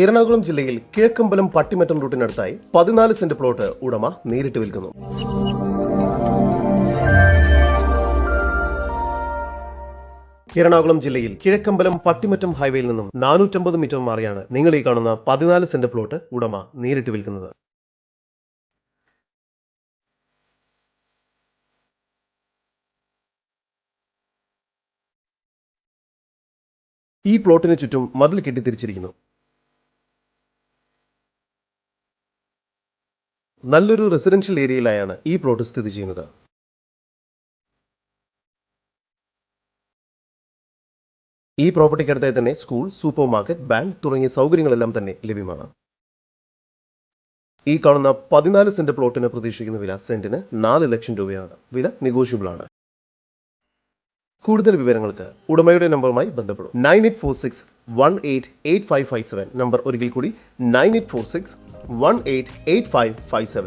എറണാകുളം ജില്ലയിൽ കിഴക്കമ്പലം പട്ടിമറ്റം റൂട്ടിനടുത്തായി പതിനാല് saint plot ഉടമ നേരിട്ട് വിൽക്കുന്നു. എറണാകുളം ജില്ലയിൽ കിഴക്കമ്പലം പട്ടിമറ്റം ഹൈവേയിൽ നിന്നും നാനൂറ്റമ്പത് മീറ്റർ മാറിയാണ് നിങ്ങൾ ഈ കാണുന്ന പതിനാല് സെന്റ് പ്ലോട്ട് ഉടമ നേരിട്ട് വിൽക്കുന്നത്. ഈ പ്ലോട്ടിന് ചുറ്റും മതിൽ കെട്ടിത്തിരിച്ചിരിക്കുന്നു. നല്ലൊരു റെസിഡൻഷ്യൽ ഏരിയയിലായാണ് ഈ പ്ലോട്ട് സ്ഥിതി ചെയ്യുന്നത്. ഈ പ്രോപ്പർട്ടിക്കടുത്തായി തന്നെ സ്കൂൾ സൂപ്പർ മാർക്കറ്റ് ബാങ്ക് തുടങ്ങിയ സൗകര്യങ്ങളെല്ലാം തന്നെ ലഭ്യമാണ്. ഈ കാണുന്ന പതിനാല് സെന്റ് പ്ലോട്ടിന് പ്രതീക്ഷിക്കുന്ന വില സെന്റിന് നാല് ലക്ഷം രൂപയാണ്. വില നെഗോഷ്യബിൾ ആണ്. കൂടുതൽ വിവരങ്ങൾക്ക് ഉടമയുടെ നമ്പറുമായി ബന്ധപ്പെടും. Nine eight four six one eight eight five five seven. Number ഒരിക്കൽ കൂടി nine eight four six one eight eight five five seven